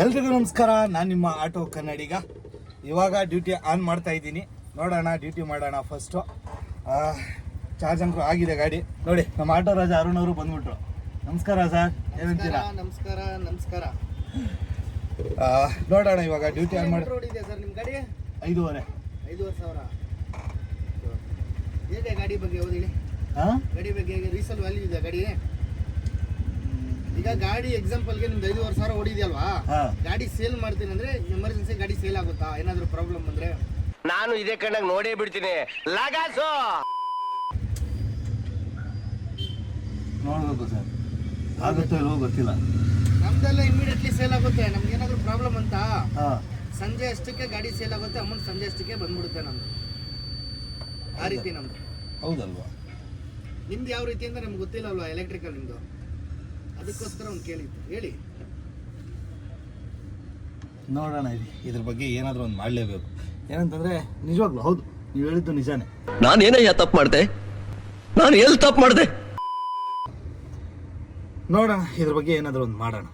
ಎಲ್ರಿಗೂ ನಮಸ್ಕಾರ. ನಾನು ನಿಮ್ಮ ಆಟೋ ಕನ್ನಡಿಗ. ಇವಾಗ ಡ್ಯೂಟಿ ಆನ್ ಮಾಡ್ತಾ ಇದ್ದೀನಿ. ನೋಡೋಣ ಡ್ಯೂಟಿ ಮಾಡೋಣ ಫಸ್ಟು ಚಾರ್ಜ್ ಅಂತೂ ಆಗಿದೆ ಗಾಡಿ. ನೋಡಿ ನಮ್ಮ ಆಟೋ ರಾಜ ಅರುಣ್ ಅವರು ಬಂದ್ಬಿಟ್ರು. ನಮಸ್ಕಾರ ಸರ್ ಏನಂತೀರಾ ನಮಸ್ಕಾರ ನಮಸ್ಕಾರ ನೋಡೋಣ ಇವಾಗ ಡ್ಯೂಟಿ ಆನ್ ಮಾಡಿ ಇದೆ ಸರ್ ನಿಮ್ಮ ಗಾಡಿ? ಐದೂವರೆ. ಐದೂವರೆ ಸಾವಿರ. ಹೇಗೆ ಗಾಡಿ ಬಗ್ಗೆ ಹೋದಿ ಹಾಂ ಗಾಡಿ ಬಗ್ಗೆ ರೀಸೇಲ್ ರೀಸಲ್ ವ್ಯಾಲ್ಯೂ ಇದೆ ಗಾಡಿ ಈಗ ಗಾಡಿ ಎಕ್ಸಾಂಪಲ್ಗೆ ನಿಮ್ದು ಐದೂವರೆ ಸಾವಿರ ಓಡಿದೆಯಲ್ವಾ? ಗಾಡಿ ಸೇಲ್ ಮಾಡ್ತೀನಿ ಅಂದ್ರೆ ಎಮರ್ಜೆನ್ಸಿ ಗಾಡಿ ಸೇಲ್ ಆಗುತ್ತಾ? ಏನಾದ್ರು ಪ್ರಾಬ್ಲಮ್ ಬಂದ್ರೆ ನಾನು ಇದೇ ಕಣ್ಣಾಗ ನೋಡೇ ಬಿಡ್ತೀನಿ. ಲಗಾಸು! ನೋಡ್ಬೇಕು ಸರ್. ಆಗುತ್ತೋ ಇಲ್ವೋ ಗೊತ್ತಿಲ್ಲ. ನಮ್ದೆಲ್ಲ ಇಮಿಡಿಯೇಟ್ಲಿ ಸೇಲ್ ಆಗುತ್ತೆ. ನಮ್ಗೆ ಏನಾದ್ರು ಪ್ರಾಬ್ಲಮ್ ಅಂತ? ಸಂಜೆ ಅಷ್ಟಕ್ಕೆ ಗಾಡಿ ಸೇಲ್ ಆಗುತ್ತೆ ಅಮೌಂಟ್ ಸಂಜೆ ಅಷ್ಟಕ್ಕೆ ಬಂದ್ಬಿಡುತ್ತೆ ನಮ್ದು. ಆ ರೀತಿ ನಮ್ದು. ಹೌದಲ್ವಾ? ನಿಮ್ದು ಯಾವ ರೀತಿ ಅಂತ ನಮ್ಗೆ ಗೊತ್ತಿಲ್ಲ ಅಲ್ವಾ ಎಲೆಕ್ಟ್ರಿಕಲ್ ನಿಮ್ದು? ಅದಕ್ಕೋಸ್ಕರ ಒಂದು ಕೇಳಿದ್ದು ಹೇಳಿ. ನೋಡೋಣ ಇದು ಇದ್ರ ಬಗ್ಗೆ ಏನಾದರೂ ಒಂದು ಮಾಡಲೇಬೇಕು. ಏನಂತಂದ್ರೆ ನಿಜವಾಗ್ಲೂ ಹೌದು ನೀವು ಹೇಳಿದ್ದು ನಿಜಾನೇ. ನಾನೇನಯ್ಯ ತಪ್ಪು ಮಾಡ್ದೆ? ನಾನು ಎಲ್ಲಿ ತಪ್ಪು ಮಾಡಿದೆ? ನೋಡೋಣ ಇದ್ರ ಬಗ್ಗೆ ಏನಾದರೂ ಒಂದು ಮಾಡೋಣ.